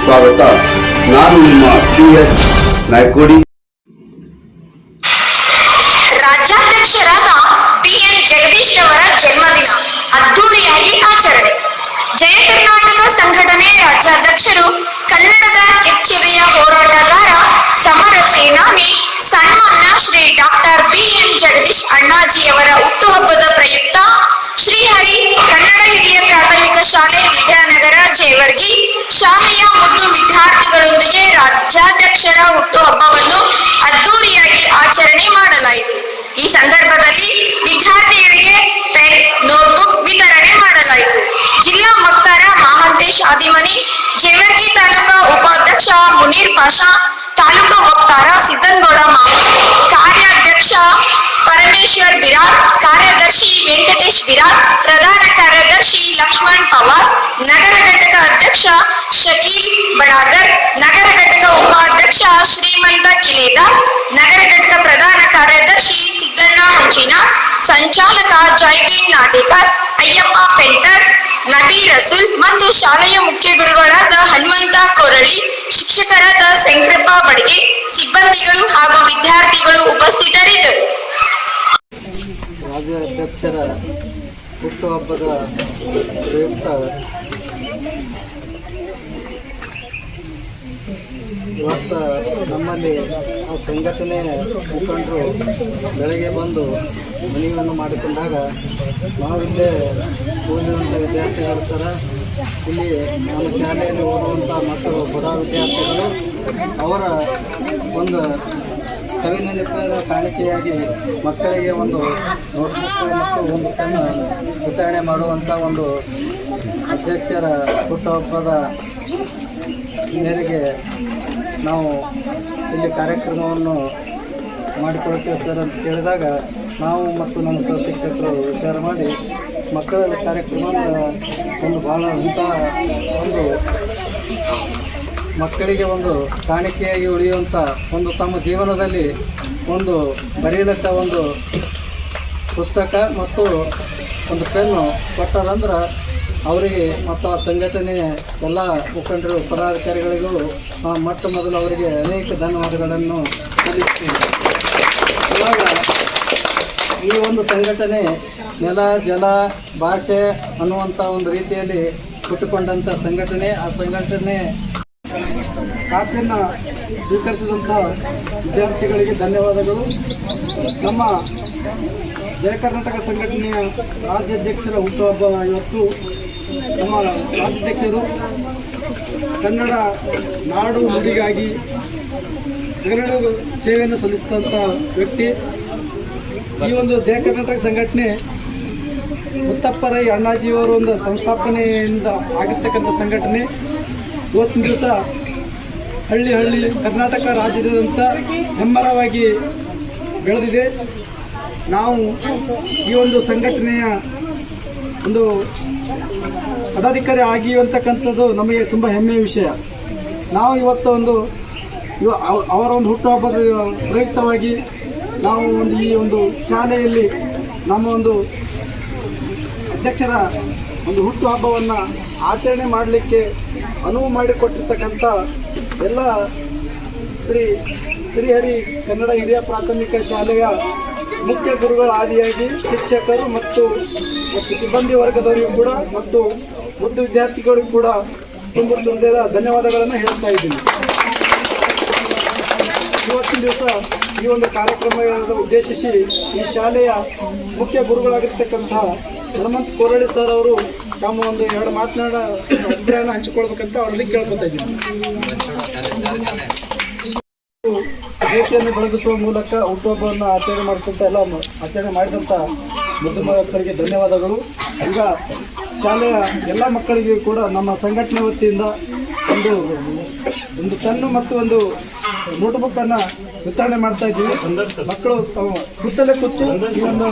ಸುಸ್ವಾಗತ ನಾನು ನಿಮ್ಮ ಪಿ ಎಸ್ ನಾಯ್ಕೋಡಿ. ರಾಜ್ಯಾಧ್ಯಕ್ಷರಾದ ಬಿಎನ್ ಜಗದೀಶ್ ರವರ ಜನ್ಮದಿನ ಅದ್ದೂರಿಯಾಗಿ ಆಚರಣೆ. ಸಂಘಟನೆ ರಾಜ್ಯಾಧ್ಯಕ್ಷರು ಕನ್ನಡದ ಕೆಚ್ಚೆದೆಯ ಹೋರಾಟಗಾರ ಸಮರ ಸೇನಾನಿ ಸನ್ಮಾನ್ಯ ಶ್ರೀ ಡಾಕ್ಟರ್ ಬಿಎನ್ ಜಗದೀಶ್ ಅಣ್ಣಾಜಿಯವರ ಹುಟ್ಟುಹಬ್ಬದ ಪ್ರಯುಕ್ತ ಶ್ರೀಹರಿ ಕನ್ನಡ ಹಿರಿಯ ಪ್ರಾಥಮಿಕ ಶಾಲೆ ವಿದ್ಯಾನಗರ ಜೇವರ್ಗಿ ಶಾಲೆಯ ಮುದ್ದು ವಿದ್ಯಾರ್ಥಿಗಳೊಂದಿಗೆ ರಾಜ್ಯಾಧ್ಯಕ್ಷರ ಹುಟ್ಟುಹಬ್ಬವನ್ನು ಅದ್ದೂರಿಯಾಗಿ ಆಚರಣೆ ಮಾಡಲಾಯಿತು. ಈ ಸಂದರ್ಭದಲ್ಲಿ ವಿದ್ಯಾರ್ಥಿಗಳಿಗೆ ಪೆನ್ ನೋಟ್ಬುಕ್ ವಿತರಣೆ ಮಾಡಲಾಯಿತು. ಜಿಲ್ಲಾ ವಕ್ತಾರ ಮಹಾಂತೇಶ್ ಆದಿಮನಿ, ಜೇವರ್ಗಿ ತಾಲೂಕಾ ಉಪಾಧ್ಯಕ್ಷ ಮುನೀರ್ ಪಾಷಾ, ತಾಲೂಕಾ ವಕ್ತಾರ ಸಿದ್ದನ್ಗೌಡ ಮಾವಿ, ಕಾರ್ಯಾಧ್ಯಕ್ಷ ಪರಮೇಶ್ವರ್ ಬಿರಾರ್ ಕಾರ್ಯದರ್ಶಿ ವೆಂಕಟೇಶ್ ಬಿರಾರ್ ಪ್ರಧಾನ ಕಾರ್ಯದರ್ಶಿ ಲಕ್ಷ್ಮಣ್ ಪವಾರ್, ನಗರ ಘಟಕ ಅಧ್ಯಕ್ಷ ಶಕೀಲ್ ಬಡಾಗರ್, ನಗರ ಘಟಕ ಉಪಾಧ್ಯಕ್ಷ ಶ್ರೀಮಂತ ಕಿಲೇದ ನಗರ ಘಟಕ ಪ್ರಧಾನ ಕಾರ್ಯದರ್ಶಿ ಸಿದ್ದಣ್ಣ ಹಂಚಿನ ಸಂಚಾಲಕ ಜೈಬೀನ್ ನಾಟೇಕರ್ ಅಯ್ಯಪ್ಪ ಪೆಂಟರ್ ನಬಿ ರಸುಲ್ ಮತ್ತು ಶಾಲೆಯ ಮುಖ್ಯ ಗುರುಗಳಾದ ಹನುಮಂತ ಕೊರಳಿ, ಶಿಕ್ಷಕರಾದ ಶಂಕರಪ್ಪ ಬಡಿಗೆ, ಸಿಬ್ಬಂದಿಗಳು ಹಾಗೂ ವಿದ್ಯಾರ್ಥಿಗಳು ಉಪಸ್ಥಿತರಿದ್ದರು. ರಾಜ್ಯಾಧ್ಯಕ್ಷರ ಹುಟ್ಟುಹಬ್ಬದ ಪ್ರಯುಕ್ತ ಇವತ್ತು ನಮ್ಮಲ್ಲಿ ಸಂಘಟನೆ ಮುಖಂಡರು ಬೆಳಗ್ಗೆ ಬಂದು ಮನವಿಯನ್ನು ಮಾಡಿಕೊಂಡಾಗ ನಾವಿಲ್ಲೇ ಓದುವಂಥ ವಿದ್ಯಾರ್ಥಿಗಳು ಸರ ಇಲ್ಲಿ ನಮ್ಮ ಶಾಲೆಯಲ್ಲಿ ಓದುವಂಥ ಮಕ್ಕಳು, ಬಡ ವಿದ್ಯಾರ್ಥಿಗಳು, ಅವರ ಒಂದು ಕವಿನೆನಪಿನ ಕಾಣಿಕೆಯಾಗಿ ಮಕ್ಕಳಿಗೆ ಒಂದು ನೋಟ್ಬುಕ್ ಮತ್ತು ಒಂದು ಪೆನ್ ವಿತರಣೆ ಮಾಡುವಂಥ ಒಂದು ಅಧ್ಯಕ್ಷರ ಹುಟ್ಟುಹಬ್ಬದ ಮೇರೆಗೆ ನಾವು ಇಲ್ಲಿ ಕಾರ್ಯಕ್ರಮವನ್ನು ಮಾಡಿಕೊಳ್ತೇವೆ ಸರ್ ಅಂತ ಕೇಳಿದಾಗ ನಾವು ಮತ್ತು ನಮ್ಮ ಸಹ ಶಿಕ್ಷಕರು ವಿಚಾರ ಮಾಡಿ ಮಕ್ಕಳಲ್ಲಿ ಕಾರ್ಯಕ್ರಮವನ್ನು ಒಂದು ಭಾಳ ಅಂತಹ ಒಂದು ಮಕ್ಕಳಿಗೆ ಒಂದು ಕಾಣಿಕೆಯಾಗಿ ಉಳಿಯುವಂಥ ಒಂದು ತಮ್ಮ ಜೀವನದಲ್ಲಿ ಒಂದು ಬರೆಯಲಕ್ಕ ಒಂದು ಪುಸ್ತಕ ಮತ್ತು ಒಂದು ಪೆನ್ನು ಕೊಟ್ಟದಂದ್ರೆ ಅವರಿಗೆ ಮತ್ತು ಆ ಸಂಘಟನೆ ಎಲ್ಲ ಮುಖಂಡರು, ಪದಾಧಿಕಾರಿಗಳಿಗೂ ಮೊಟ್ಟ ಮೊದಲು ಅವರಿಗೆ ಅನೇಕ ಧನ್ಯವಾದಗಳನ್ನು ಸಲ್ಲಿಸ್ತೀನಿ ಇವಾಗ ಈ ಒಂದು ಸಂಘಟನೆ ನೆಲ, ಜಲ, ಭಾಷೆ ಅನ್ನುವಂಥ ಒಂದು ರೀತಿಯಲ್ಲಿ ಹುಟ್ಟುಕೊಂಡಂಥ ಸಂಘಟನೆ. ಆ ಸಂಘಟನೆ ಕಾಪಿಯನ್ನು ಸ್ವೀಕರಿಸಿದಂಥ ವಿದ್ಯಾರ್ಥಿಗಳಿಗೆ ಧನ್ಯವಾದಗಳು. ನಮ್ಮ ಜಯ ಕರ್ನಾಟಕ ಸಂಘಟನೆಯ ರಾಜ್ಯಾಧ್ಯಕ್ಷರ ಹುಟ್ಟುಹಬ್ಬ ಇವತ್ತು ನಮ್ಮ ರಾಜ್ಯಾಧ್ಯಕ್ಷರು ಕನ್ನಡ ನಾಡು ನುಡಿಗಾಗಿ ಕನ್ನಡ ಸೇವೆಯನ್ನು ಸಲ್ಲಿಸಿದಂಥ ವ್ಯಕ್ತಿ. ಈ ಒಂದು ಜಯ ಕರ್ನಾಟಕ ಸಂಘಟನೆ ಮುತ್ತಪ್ಪರೈ ಅಣ್ಣಾಜಿಯವರು ಒಂದು ಸಂಸ್ಥಾಪನೆಯಿಂದ ಆಗಿರ್ತಕ್ಕಂಥ ಸಂಘಟನೆ. ಇವತ್ತಿನ ದಿವಸ ಹಳ್ಳಿ ಹಳ್ಳಿ ಕರ್ನಾಟಕ ರಾಜ್ಯದಾದ್ಯಂತ ಹೆಮ್ಮರವಾಗಿ ಬೆಳೆದಿದೆ. ನಾವು ಈ ಒಂದು ಸಂಘಟನೆಯ ಒಂದು ಪದಾಧಿಕಾರಿ ಆಗಿರುವಂತಕ್ಕಂಥದ್ದು ನಮಗೆ ತುಂಬ ಹೆಮ್ಮೆಯ ವಿಷಯ. ನಾವು ಇವತ್ತು ಒಂದು ಇವ ಅವ- ಅವರ ಒಂದು ಹುಟ್ಟುಹಬ್ಬದ ಪ್ರಯುಕ್ತವಾಗಿ ನಾವು ಒಂದು ಈ ಒಂದು ಶಾಲೆಯಲ್ಲಿ ನಮ್ಮ ಒಂದು ಅಧ್ಯಕ್ಷರ ಒಂದು ಹುಟ್ಟುಹಬ್ಬವನ್ನು ಆಚರಣೆ ಮಾಡಲಿಕ್ಕೆ ಅನುವು ಮಾಡಿಕೊಟ್ಟಿರ್ತಕ್ಕಂಥ ಎಲ್ಲ ಶ್ರೀ ಶ್ರೀಹರಿ ಕನ್ನಡ ಹಿರಿಯ ಪ್ರಾಥಮಿಕ ಶಾಲೆಯ ಮುಖ್ಯ ಗುರುಗಳ ಆದಿಯಾಗಿ ಶಿಕ್ಷಕರು ಮತ್ತು ಮತ್ತು ಸಿಬ್ಬಂದಿ ವರ್ಗದವರಿಗೂ ಕೂಡ ಮತ್ತು ಮುದ್ದು ವಿದ್ಯಾರ್ಥಿಗಳಿಗೂ ಕೂಡ ತುಂಬ ಹೃದಯದ ಧನ್ಯವಾದಗಳನ್ನು ಹೇಳ್ತಾ ಇದ್ದೀನಿ. ಇವತ್ತಿನ ದಿವಸ ಈ ಒಂದು ಕಾರ್ಯಕ್ರಮ ಉದ್ದೇಶಿಸಿ ಈ ಶಾಲೆಯ ಮುಖ್ಯ ಗುರುಗಳಾಗಿರ್ತಕ್ಕಂಥ ಹನುಮಂತ್ ಕೋರಳಿ ಸರ್ ಅವರು ತಮ್ಮ ಒಂದು ಎರಡು ಮಾತನಾಡ ಅಭಿಪ್ರಾಯನ ಹಂಚಿಕೊಳ್ಬೇಕಂತ ಅವರಲ್ಲಿ ಕೇಳ್ಕೊತಾ ಇದ್ದೀನಿ. ಜ್ಯೋತಿಯನ್ನು ಬೆಳಗಿಸುವ ಮೂಲಕ ಹುಟ್ಟುಹಬ್ಬವನ್ನು ಆಚರಣೆ ಮಾಡ್ತಂತ ಎಲ್ಲ ಆಚರಣೆ ಮಾಡಿದಂಥ ಮುದ್ದು ಭಕ್ತರಿಗೆ ಧನ್ಯವಾದಗಳು. ಈಗ ಶಾಲೆಯ ಎಲ್ಲ ಮಕ್ಕಳಿಗೆ ಕೂಡ ನಮ್ಮ ಸಂಘಟನೆ ವತಿಯಿಂದ ಒಂದು ಒಂದು ಪೆನ್ನು ಮತ್ತು ಒಂದು ನೋಟ್ಬುಕ್ಕನ್ನು ವಿತರಣೆ ಮಾಡ್ತಾ ಇದ್ದೀವಿ. ಮಕ್ಕಳು ತಾವು ಕುತ್ತು ಕೂತು ಈ ಒಂದು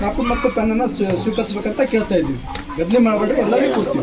ಕಾಪು ಮತ್ತು ಪೆನ್ನನ್ನು ಸ್ವೀ- ಸ್ವೀಕರಿಸ್ಬೇಕಂತ ಕೇಳ್ತಾ ಇದ್ದೀವಿ. ಗದ್ಲಿ ಮಾಡಬೇಡಿ ಎಲ್ಲರಿಗೂ ಕೊಡ್ತೀವಿ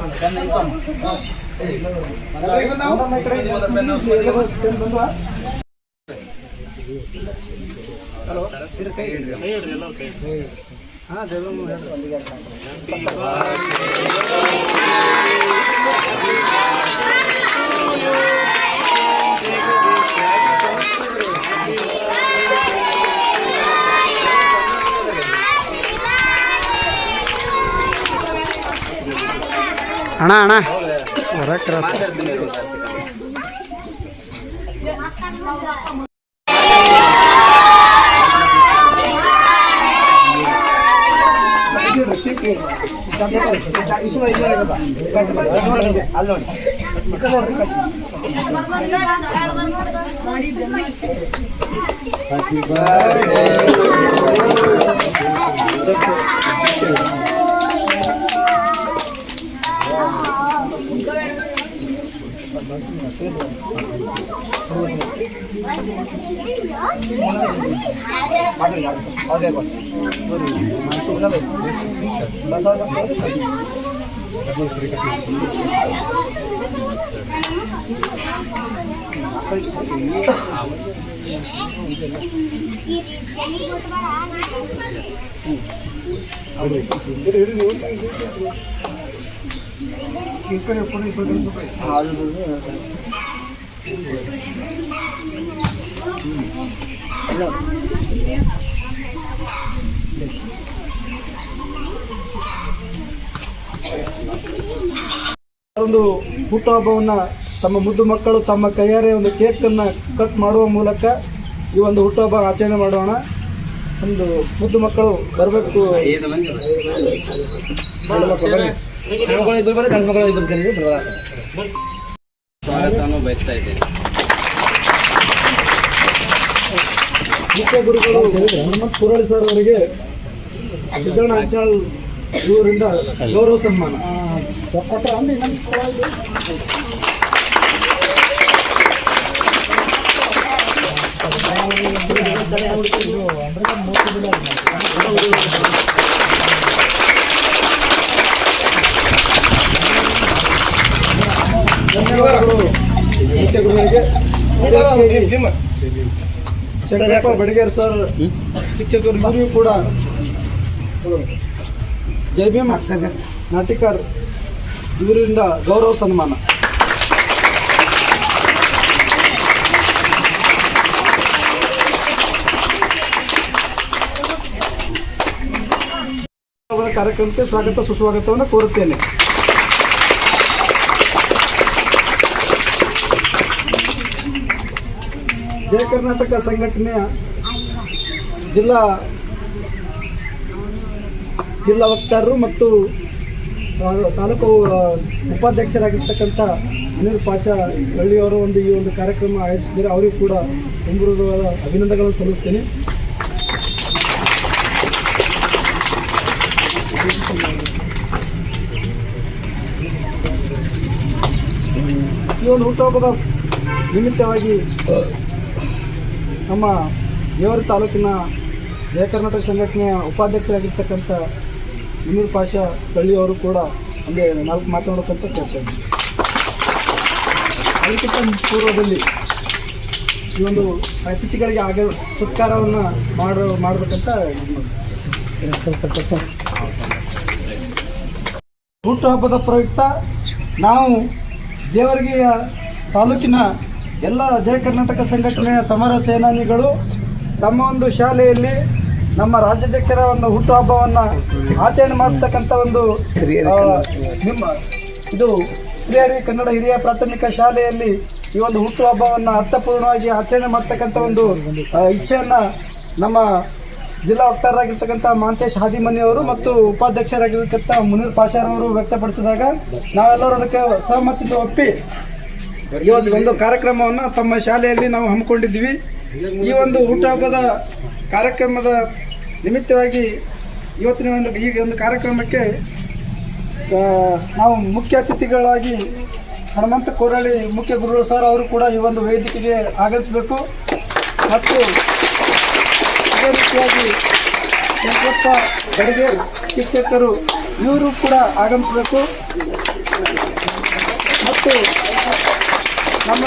ಪೆನ್ ಕೊಡ್ರಿ ಯಾರಿಗೆ ಪೆನ್ ಬಂದಿಲ್ಲ ಕೊಡಕ್ಕೆ ಯಾರಿಗೆ ಹಲೋ ಕೈ ಹಾಂ ఇక్కడ ఎప్పుడు ఇప్పుడు ಒಂದು ಹುಟ್ಟುಹಬ್ಬವನ್ನು ತಮ್ಮ ಮುದ್ದು ಮಕ್ಕಳು ತಮ್ಮ ಕೈಯಾರೆ ಒಂದು ಕೇಕನ್ನು ಕಟ್ ಮಾಡುವ ಮೂಲಕ ಈ ಒಂದು ಹುಟ್ಟುಹಬ್ಬ ಆಚರಣೆ ಮಾಡೋಣ ಒಂದು ಮುದ್ದು ಮಕ್ಕಳು ಬರಬೇಕು ಸ್ವಾಗತವನ್ನು ಬಯಸ್ತಾ ಇದ್ದೇನೆ. ಮುಖ್ಯ ಗುರುಗಳು ಹನುಮಂತ್ ಕುರಳಿ ಸರ್ ಅವರಿಗೆ ಸಿದ್ದಣ್ಣ ಇವರಿಂದ ಗೌರವ ಸನ್ಮಾನ. ಧನ್ಯವಾದಗಳು ಶಂಕರಪ್ಪ ಬಡಿಗೇರ್ ಸರ್ ಶಿಕ್ಷಕರು ಇವರಿಗೂ ಕೂಡ ಜೈ ಭೀಮ್ ನಾಟಿಕರ್ ಇವರಿಂದ ಗೌರವ ಸನ್ಮಾನ. ಕಾರ್ಯಕ್ರಮಕ್ಕೆ ಸ್ವಾಗತ ಸುಸ್ವಾಗತವನ್ನು ಕೋರುತ್ತೇನೆ. ಜಯ ಕರ್ನಾಟಕ ಸಂಘಟನೆಯ ಜಿಲ್ಲಾ ಜಿಲ್ಲಾ ವಕ್ತಾರರು ಮತ್ತು ತಾಲೂಕು ಉಪಾಧ್ಯಕ್ಷರಾಗಿರ್ತಕ್ಕಂಥ ಅನಿಲ್ ಪಾಷಾ ಹಳ್ಳಿಯವರು ಒಂದು ಈ ಒಂದು ಕಾರ್ಯಕ್ರಮ ಆಯೋಜಿಸಿದರೆ ಅವರಿಗೂ ಕೂಡ ತುಂಬುರುವಾದ ಅಭಿನಂದನೆಗಳನ್ನು ಸಲ್ಲಿಸ್ತೇನೆ. ಈ ಒಂದು ಹುಟ್ಟುಹಬ್ಬದ ನಿಮಿತ್ತವಾಗಿ ನಮ್ಮ ದೇವರ ತಾಲೂಕಿನ ಜಯ ಕರ್ನಾಟಕ ಸಂಘಟನೆಯ ಉಪಾಧ್ಯಕ್ಷರಾಗಿರ್ತಕ್ಕಂಥ ಮುನೀರ್ ಪಾಷ ತಳ್ಳಿಯವರು ಕೂಡ ಅಂದರೆ ನಾಲ್ಕು ಮಾತನಾಡೋಕ್ಕಂತ ಕೇಳ್ತೇನೆ ಅದಕ್ಕಿಂತ ಪೂರ್ವದಲ್ಲಿ ಈ ಒಂದು ಅತಿಥಿಗಳಿಗೆ ಆಗ ಸತ್ಕಾರವನ್ನು ಮಾಡೋ ಮಾಡಬೇಕಂತ ಹುಟ್ಟುಹಬ್ಬದ ಪ್ರಯುಕ್ತ ನಾವು ಜೇವರ್ಗಿಯ ತಾಲೂಕಿನ ಎಲ್ಲ ಜಯ ಕರ್ನಾಟಕ ಸಂಘಟನೆಯ ಸಮರ ಸೇನಾನಿಗಳು ತಮ್ಮ ಒಂದು ಶಾಲೆಯಲ್ಲಿ ನಮ್ಮ ರಾಜ್ಯಾಧ್ಯಕ್ಷರ ಒಂದು ಹುಟ್ಟುಹಬ್ಬವನ್ನು ಆಚರಣೆ ಮಾಡತಕ್ಕಂತ ಒಂದು ನಿಮ್ಮ ಇದು ಶ್ರೀಹರಿ ಕನ್ನಡ ಹಿರಿಯ ಪ್ರಾಥಮಿಕ ಶಾಲೆಯಲ್ಲಿ ಈ ಒಂದು ಹುಟ್ಟುಹಬ್ಬವನ್ನು ಅರ್ಥಪೂರ್ಣವಾಗಿ ಆಚರಣೆ ಮಾಡ್ತಕ್ಕಂಥ ಒಂದು ಇಚ್ಛೆಯನ್ನು ನಮ್ಮ ಜಿಲ್ಲಾ ವಕ್ತಾರರಾಗಿರ್ತಕ್ಕಂಥ ಹಾದಿಮನಿ ಹಾದಿಮನಿಯವರು ಮತ್ತು ಉಪಾಧ್ಯಕ್ಷರಾಗಿರ್ತಕ್ಕಂಥ ಮುನೀರ್ ಪಾಷಾರವರು ವ್ಯಕ್ತಪಡಿಸಿದಾಗ ನಾವೆಲ್ಲರೂ ಅದಕ್ಕೆ ಸಹಮತಿಯಿಂದ ಒಪ್ಪಿ ಈ ಒಂದು ಕಾರ್ಯಕ್ರಮವನ್ನು ತಮ್ಮ ಶಾಲೆಯಲ್ಲಿ ನಾವು ಹಮ್ಮಿಕೊಂಡಿದ್ದೀವಿ. ಈ ಒಂದು ಹುಟ್ಟುಹಬ್ಬದ ಕಾರ್ಯಕ್ರಮದ ನಿಮಿತ್ತವಾಗಿ ಇವತ್ತಿನ ಒಂದು ಈ ಒಂದು ಕಾರ್ಯಕ್ರಮಕ್ಕೆ ನಾವು ಮುಖ್ಯ ಅತಿಥಿಗಳಾಗಿ ಹನುಮಂತ ಕೋರಳಿ ಮುಖ್ಯ ಗುರುಗಳು ಸರ್ ಅವರು ಕೂಡ ಈ ಒಂದು ವೇದಿಕೆಗೆ ಆಗಮಿಸಬೇಕು. ಮತ್ತು ಅದೇ ರೀತಿಯಾಗಿ ಶಂಕರಪ್ಪ ಗಡಿಗೆ ಶಿಕ್ಷಕರು ಇವರು ಕೂಡ ಆಗಮಿಸಬೇಕು. ಮತ್ತು ನಮ್ಮ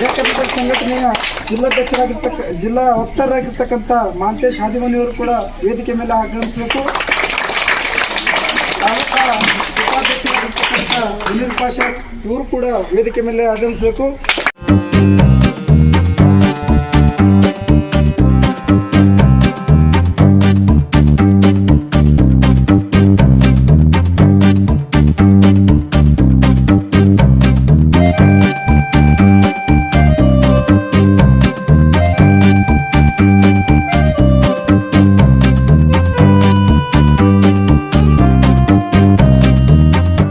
ಜಿಲ್ಲಾ ಸಂಘಟನೆಯ ಜಿಲ್ಲಾಧ್ಯಕ್ಷರಾಗಿರ್ತಕ್ಕ ಜಿಲ್ಲಾ ವಕ್ತಾರರಾಗಿರ್ತಕ್ಕಂಥ ಮಾಂತೇಶ್ ಹಾದಿಮನಿಯವರು ಕೂಡ ವೇದಿಕೆ ಮೇಲೆ ಆಗಮಿಸಬೇಕು. ಉಪಾಧ್ಯಕ್ಷರಾಗಿರ್ತಕ್ಕಂಥ ಅನಿಲ್ ಪಾಷಾ ಇವರು ಕೂಡ ವೇದಿಕೆ ಮೇಲೆ ಆಗಮಿಸಬೇಕು.